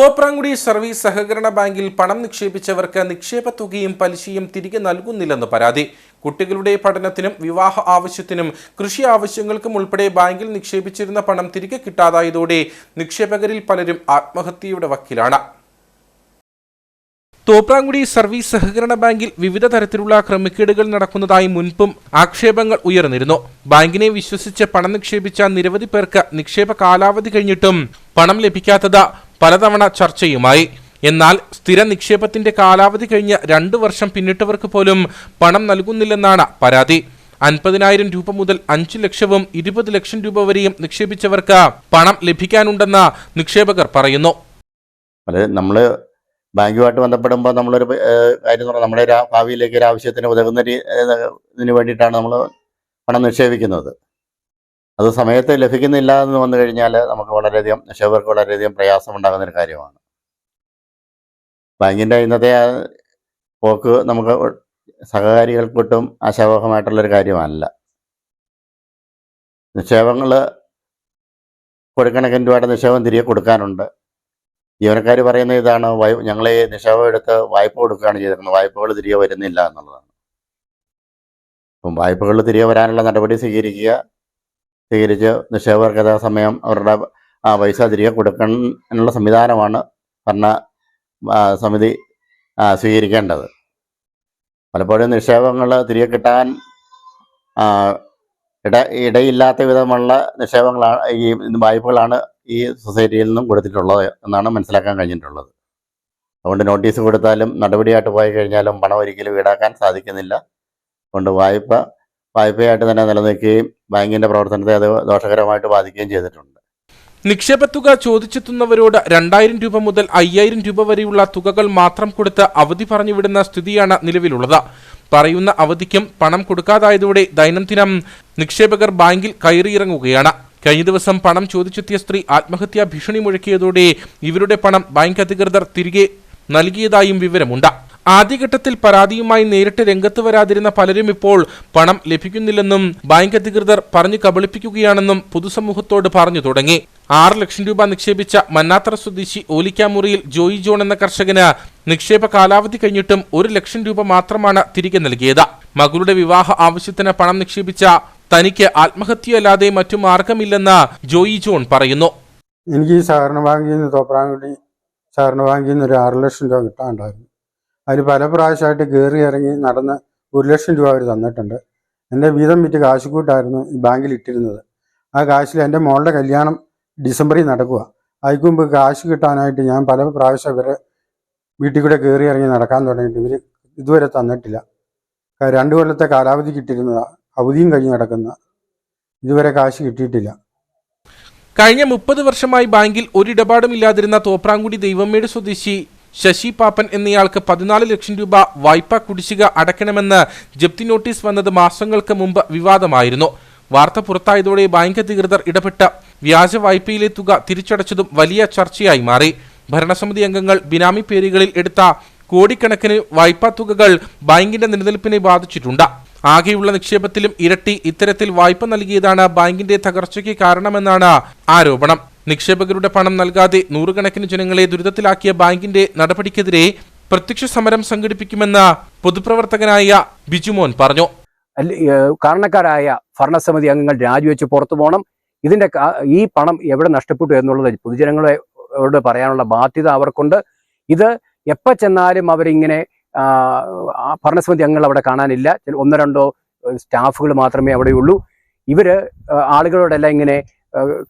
Thopramkudy service സഹകരണ ബാങ്കിൽ പണം നിക്ഷേപിച്ചവർക്ക് നിക്ഷേപ തുകയും പലിശയും തിരികെ നൽകുന്നില്ലെന്ന് പരാതി. കുട്ടികളുടെ പഠനത്തിനും വിവാഹ ആവശ്യത്തിനും കൃഷി ആവശ്യങ്ങൾക്കും ഉൾപ്പെടെ ബാങ്കിൽ നിക്ഷേപിച്ചിരുന്ന പണം തിരികെ കിട്ടാതായതോടെ നിക്ഷേപകരിൽ പലരും ആത്മഹത്യയുടെ വക്കിലാണ്. തോപ്രാങ്കുടി സർവീസ് സഹകരണ ബാങ്കിൽ വിവിധ തരത്തിലുള്ള ക്രമക്കേടുകൾ നടക്കുന്നതായി മുൻപും ആക്ഷേപങ്ങൾ ഉയർന്നിരുന്നു. ബാങ്കിനെ വിശ്വസിച്ച് പണം നിക്ഷേപിച്ച നിരവധി പേർക്ക് നിക്ഷേപ കാലാവധി കഴിഞ്ഞിട്ടും പണം ലഭിക്കാത്തത് പലതവണ ചർച്ചയുമായി. എന്നാൽ സ്ഥിര നിക്ഷേപത്തിന്റെ കാലാവധി കഴിഞ്ഞ രണ്ടു വർഷം പിന്നിട്ടവർക്ക് പോലും പണം നൽകുന്നില്ലെന്നാണ് പരാതി. അൻപതിനായിരം രൂപ മുതൽ അഞ്ചു ലക്ഷവും ഇരുപത് ലക്ഷം രൂപ വരെയും നിക്ഷേപിച്ചവർക്ക് പണം ലഭിക്കാനുണ്ടെന്ന് നിക്ഷേപകർ പറയുന്നു. അത് നമ്മൾ ബാങ്കുമായിട്ട് ബന്ധപ്പെടുമ്പോൾ നമ്മളൊരു കാര്യം പറഞ്ഞാൽ നമ്മുടെ ഭാവിയിലേക്ക് ഒരു ആവശ്യത്തിന് ഉതകുന്ന ഇതിന് വേണ്ടിയിട്ടാണ് നമ്മൾ പണം നിക്ഷേപിക്കുന്നത്. അത് സമയത്ത് ലഭിക്കുന്നില്ല എന്ന് വന്നു കഴിഞ്ഞാൽ നമുക്ക് വളരെയധികം നിക്ഷേപകർക്ക് വളരെയധികം പ്രയാസം ഉണ്ടാകുന്ന ഒരു കാര്യമാണ്. ബാങ്കിന്റെ ഇന്നത്തെ പോക്ക് നമുക്ക് സഹകാരികൾക്കൊട്ടും ആശാവഹമായിട്ടുള്ളൊരു കാര്യമല്ല. നിക്ഷേപങ്ങൾ കൊടുക്കണക്കിന് രൂപയുടെ നിക്ഷേപം തിരികെ കൊടുക്കാനുണ്ട്. ജീവനക്കാർ പറയുന്ന ഇതാണ് വായ്പ ഞങ്ങൾ ഈ നിക്ഷേപം എടുത്ത് വായ്പ കൊടുക്കുകയാണ് ചെയ്തിരിക്കുന്നത്. വായ്പകൾ തിരികെ വരുന്നില്ല എന്നുള്ളതാണ്. അപ്പം വായ്പകൾ തിരികെ വരാനുള്ള നടപടി സ്വീകരിക്കുക സ്വീകരിച്ച് നിക്ഷേപകർക്ക് സമയം അവരുടെ ആ പൈസ തിരികെ കൊടുക്കാനുള്ള സംവിധാനമാണ് ഭരണ സമിതി സ്വീകരിക്കേണ്ടത്. പലപ്പോഴും നിക്ഷേപങ്ങൾ തിരികെ കിട്ടാൻ ഇട ഇടയില്ലാത്ത വിധമുള്ള നിക്ഷേപങ്ങളാണ് ഈ വായ്പകളാണ് ഈ സൊസൈറ്റിയിൽ നിന്നും കൊടുത്തിട്ടുള്ളത് എന്നാണ് മനസ്സിലാക്കാൻ കഴിഞ്ഞിട്ടുള്ളത്. അതുകൊണ്ട് നോട്ടീസ് കൊടുത്താലും നടപടിയായിട്ട് പോയി കഴിഞ്ഞാലും പണം ഒരിക്കലും ഈടാക്കാൻ സാധിക്കുന്നില്ല. അതുകൊണ്ട് വായ്പ വായ്പയായിട്ട് തന്നെ നിലനിൽക്കുകയും ബാങ്കിന്റെ പ്രവർത്തനത്തെ അത് ദോഷകരമായിട്ട് ബാധിക്കുകയും ചെയ്തിട്ടുണ്ട്. നിക്ഷേപത്തുക ചോദിച്ചെത്തുന്നവരോട് രണ്ടായിരം രൂപ മുതൽ അയ്യായിരം രൂപ വരെയുള്ള തുകകൾ മാത്രം കൊടുത്ത് അവധി പറഞ്ഞു വിടുന്ന സ്ഥിതിയാണ് നിലവിലുള്ളത്. പറയുന്ന അവധിക്കും പണം കൊടുക്കാതായതോടെ ദൈനംദിനം നിക്ഷേപകർ ബാങ്കിൽ കയറിയിറങ്ങുകയാണ്. കഴിഞ്ഞ ദിവസം പണം ചോദിച്ചെത്തിയ സ്ത്രീ ആത്മഹത്യാ ഭീഷണി മുഴക്കിയതോടെ ഇവരുടെ പണം ബാങ്ക് അധികൃതർ തിരികെ നൽകിയതായും വിവരമുണ്ട്. ആദ്യഘട്ടത്തിൽ പരാതിയുമായി നേരിട്ട് രംഗത്ത് വരാതിരുന്ന പലരും ഇപ്പോൾ പണം ലഭിക്കുന്നില്ലെന്നും ബാങ്ക് അധികൃതർ പറഞ്ഞു കബളിപ്പിക്കുകയാണെന്നും പൊതുസമൂഹത്തോട് പറഞ്ഞു തുടങ്ങി. ആറ് ലക്ഷം രൂപ നിക്ഷേപിച്ച മന്നാത്തറ സ്വദേശി ഓലിക്കാമുറിയിൽ ജോയി ജോൺ എന്ന കർഷകന് നിക്ഷേപ കാലാവധി കഴിഞ്ഞിട്ടും ഒരു ലക്ഷം രൂപ മാത്രമാണ് തിരികെ നൽകിയത്. മകളുടെ വിവാഹ ആവശ്യത്തിന് പണം നിക്ഷേപിച്ച തനിക്ക് ആത്മഹത്യയല്ലാതെ മറ്റു മാർഗമില്ലെന്ന് ജോയി ജോൺ പറയുന്നു. എനിക്ക് സഹകരണ ബാങ്കിൽ നിന്ന് തോപ്രാങ്കുടി സഹകരണ ബാങ്കിൽ നിന്ന് ഒരു ആറ് ലക്ഷം രൂപ കിട്ടാനുണ്ടായിരുന്നു. അതിൽ പല പ്രാവശ്യമായിട്ട് കയറി ഇറങ്ങി നടന്ന് ഒരു ലക്ഷം രൂപ അവർ തന്നിട്ടുണ്ട്. എന്റെ വീതം വിറ്റ് കാശുകൂട്ടായിരുന്നു ഈ ബാങ്കിൽ ഇട്ടിരുന്നത്. ആ കാശിൽ എന്റെ മോളുടെ കല്യാണം ഡിസംബറിൽ നടക്കുക അതിക്കുമ്പ് കാശ് കിട്ടാനായിട്ട് ഞാൻ പല പ്രാവശ്യം ഇവരെ വീട്ടിൽ കൂടെ കയറി ഇറങ്ങി നടക്കാൻ തുടങ്ങിയിട്ട് ഇവർ ഇതുവരെ തന്നിട്ടില്ല. രണ്ട് കൊല്ലത്തെ കാലാവധി കിട്ടിയിരുന്നതാണ് അവധിയും കഴിഞ്ഞ് നടക്കുന്ന. ഇതുവരെ കാശ് കിട്ടിയിട്ടില്ല. കഴിഞ്ഞ മുപ്പത് വർഷമായി ബാങ്കിൽ ഒരിടപാടും ഇല്ലാതിരുന്ന തോപ്രാങ്കുടി ദൈവമേട് സ്വദേശി ശശി പാപ്പൻ എന്നയാൾക്ക് പതിനാല് ലക്ഷം രൂപ വായ്പ കുടിശ്ശിക അടയ്ക്കണമെന്ന് ജപ്തി നോട്ടീസ് വന്നത് മാസങ്ങൾക്ക് മുമ്പ് വിവാദമായിരുന്നു. വാർത്ത പുറത്തായതോടെ ബാങ്ക് അധികൃതർ ഇടപെട്ട വ്യാജ വായ്പയിലെ തുക തിരിച്ചടച്ചതും വലിയ ചർച്ചയായി മാറി. ഭരണസമിതി അംഗങ്ങൾ ബിനാമി പേരുകളിൽ എടുത്ത കോടിക്കണക്കിന് വായ്പാ തുകകൾ ബാങ്കിന്റെ നിലനിൽപ്പിനെ ബാധിച്ചിട്ടുണ്ട്. ആകെയുള്ള നിക്ഷേപത്തിലും ഇരട്ടി ഇത്തരത്തിൽ വായ്പ നൽകിയതാണ് ബാങ്കിന്റെ തകർച്ചയ്ക്ക് കാരണമെന്നാണ് ആരോപണം. നിക്ഷേപകരുടെ പണം നൽകാതെ നൂറുകണക്കിന് ജനങ്ങളെ ദുരിതത്തിലാക്കിയ ബാങ്കിന്റെ നടപടിക്കെതിരെ പ്രത്യക്ഷ സമരം സംഘടിപ്പിക്കുമെന്ന് പൊതുപ്രവർത്തകനായ ബിജുമോൻ പറഞ്ഞു. കാരണക്കാരായ ഭരണസമിതി അംഗങ്ങൾ രാജിവെച്ച് പുറത്തു പോകണം. ഇതിന്റെ ഈ പണം എവിടെ നഷ്ടപ്പെട്ടു എന്നുള്ളത് പൊതുജനങ്ങളോട് പറയാനുള്ള ബാധ്യത അവർക്കുണ്ട്. ഇത് എപ്പോൾ ചെന്നാലും അവരിങ്ങനെ ഭരണസമിതി അംഗങ്ങൾ അവിടെ കാണാനില്ല. ഒന്നോ രണ്ടോ സ്റ്റാഫുകൾ മാത്രമേ അവിടെയുള്ളൂ. ഇവർ ആളുകളോടെല്ലാം ഇങ്ങനെ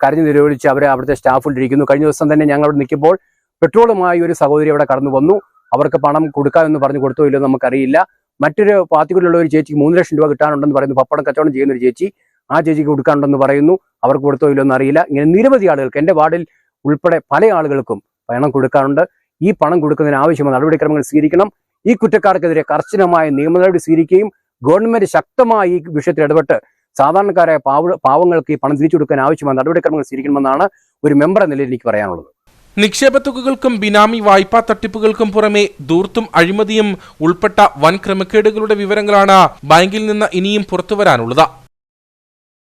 കരഞ്ഞു നിരോധിച്ച് അവരെ അവിടുത്തെ സ്റ്റാഫുകൊണ്ടിരിക്കുന്നു കഴിഞ്ഞ ദിവസം തന്നെ ഞങ്ങൾ അവിടെ നിൽക്കുമ്പോൾ പെട്രോളുമായി ഒരു സഹോദരി അവിടെ കടന്നു വന്നു. അവർക്ക് പണം കൊടുക്കാമെന്ന് പറഞ്ഞു കൊടുത്തോ ഇല്ലെന്ന് നമുക്കറിയില്ല. മറ്റൊരു പാർട്ടിക്കുള്ള ഒരു ചേച്ചിക്ക് മൂന്ന് ലക്ഷം രൂപ കിട്ടാനുണ്ടെന്ന് പറയുന്നു. പപ്പടം കച്ചവടം ചെയ്യുന്ന ഒരു ചേച്ചി ആ ചേച്ചിക്ക് കൊടുക്കാനുണ്ടെന്ന് പറയുന്നു. അവർക്ക് കൊടുത്തോ ഇല്ലെന്ന് അറിയില്ല. ഇങ്ങനെ നിരവധി ആളുകൾക്ക് എന്റെ വാർഡിൽ ഉൾപ്പെടെ പല ആളുകൾക്കും പണം കൊടുക്കാറുണ്ട് ഈ പണം കൊടുക്കുന്നതിന് ആവശ്യമായ നടപടിക്രമങ്ങൾ സ്വീകരിക്കണം. ഈ കുറ്റക്കാർക്കെതിരെ കർശനമായ നിയമ നടപടി സ്വീകരിക്കുകയും ഗവൺമെന്റ് ശക്തമായി ഈ വിഷയത്തിൽ ഇടപെട്ട് സാധാരണക്കാരായ പാവ പാവങ്ങൾക്ക് ഈ പണം തിരിച്ചു കൊടുക്കാൻ ആവശ്യമായ നടപടിക്രമങ്ങൾ സ്വീകരിക്കണമെന്നാണ് ഒരു മെമ്പർ എന്ന നിലയിൽ എനിക്ക് പറയാനുള്ളത്. നിക്ഷേപത്തുകകൾക്കും ബിനാമി വായ്പാ തട്ടിപ്പുകൾക്കും പുറമെ ദൂർത്തും അഴിമതിയും ഉൾപ്പെട്ട വൻ ക്രമക്കേടുകളുടെ വിവരങ്ങളാണ് ബാങ്കിൽ നിന്ന് ഇനിയും പുറത്തുവരാനുള്ളത്.